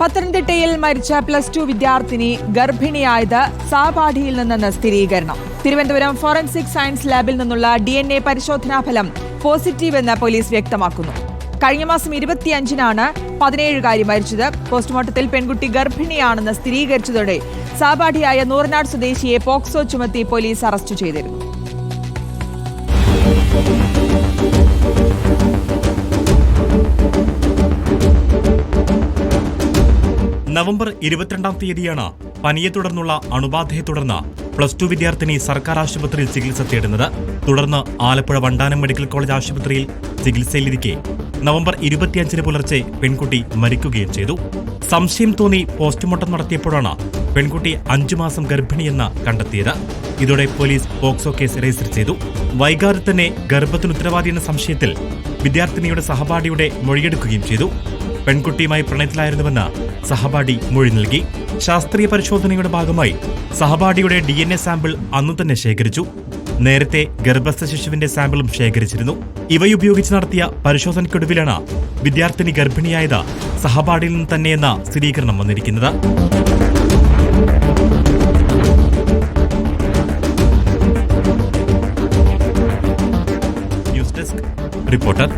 പത്തനംതിട്ടയിൽ മരിച്ച plus two വിദ്യാർത്ഥിനി ഗർഭിണിയായത് സാപാഠിയിൽ നിന്നെന്ന് സ്ഥിരീകരണം. തിരുവനന്തപുരം ഫോറൻസിക് സയൻസ് ലാബിൽ നിന്നുള്ള ഡി എൻ എ പരിശോധനാ ഫലം പോസിറ്റീവ് എന്ന് പോലീസ് വ്യക്തമാക്കുന്നു. കഴിഞ്ഞ മാസം ഇരുപത്തിയഞ്ചിനാണ് പതിനേഴുകാരി മരിച്ചത്. പോസ്റ്റ്മോർട്ടത്തിൽ പെൺകുട്ടി ഗർഭിണിയാണെന്ന് സ്ഥിരീകരിച്ചതോടെ സാപാഠിയായ നൂറനാട് സ്വദേശിയെ പോക്സോ ചുമത്തി പോലീസ് അറസ്റ്റ് ചെയ്തിരുന്നു. നവംബർ ഇരുപത്തിരണ്ടാം തീയതിയാണ് പനിയെ തുടർന്നുള്ള അണുബാധയെ തുടർന്ന് പ്ലസ് ടു വിദ്യാർത്ഥിനി സർക്കാർ ആശുപത്രിയിൽ ചികിത്സ തേടുന്നത്. തുടർന്ന് ആലപ്പുഴ വണ്ടാനം മെഡിക്കൽ കോളേജ് ആശുപത്രിയിൽ ചികിത്സയിലിരിക്കെ. നവംബർ ഇരുപത്തിയഞ്ചിന് പുലർച്ചെ പെൺകുട്ടി മരിക്കുകയും ചെയ്തു. സംശയം തോന്നി പോസ്റ്റ്മോർട്ടം നടത്തിയപ്പോഴാണ് പെൺകുട്ടി അഞ്ചു മാസം ഗർഭിണിയെന്ന് കണ്ടെത്തിയത്. ഇതോടെ പോലീസ് പോക്സോ കേസ് രജിസ്റ്റർ ചെയ്തു. വൈകാതെ തന്നെ ഗർഭത്തിന് ഉത്തരവാദിയെന്ന സംശയത്തിൽ വിദ്യാർത്ഥിനിയുടെ സഹപാഠിയുടെ മൊഴിയെടുക്കുകയും ചെയ്തു. പെൺകുട്ടിയുമായി പ്രണയത്തിലായിരുന്നുവെന്ന് സഹപാഠി മൊഴി നൽകി. ശാസ്ത്രീയ പരിശോധനയുടെ ഭാഗമായി സഹപാഠിയുടെ ഡി സാമ്പിൾ അന്നു തന്നെ ശേഖരിച്ചു. നേരത്തെ ഗർഭസ്ഥ ശിശുവിന്റെ സാമ്പിളും ശേഖരിച്ചിരുന്നു. ഇവയുപയോഗിച്ച് നടത്തിയ പരിശോധനയ്ക്കൊടുവിലാണ് വിദ്യാർത്ഥിനി ഗർഭിണിയായത് സഹപാഠിയിൽ നിന്ന് തന്നെയെന്ന സ്ഥിരീകരണം വന്നിരിക്കുന്നത്. News desk reporter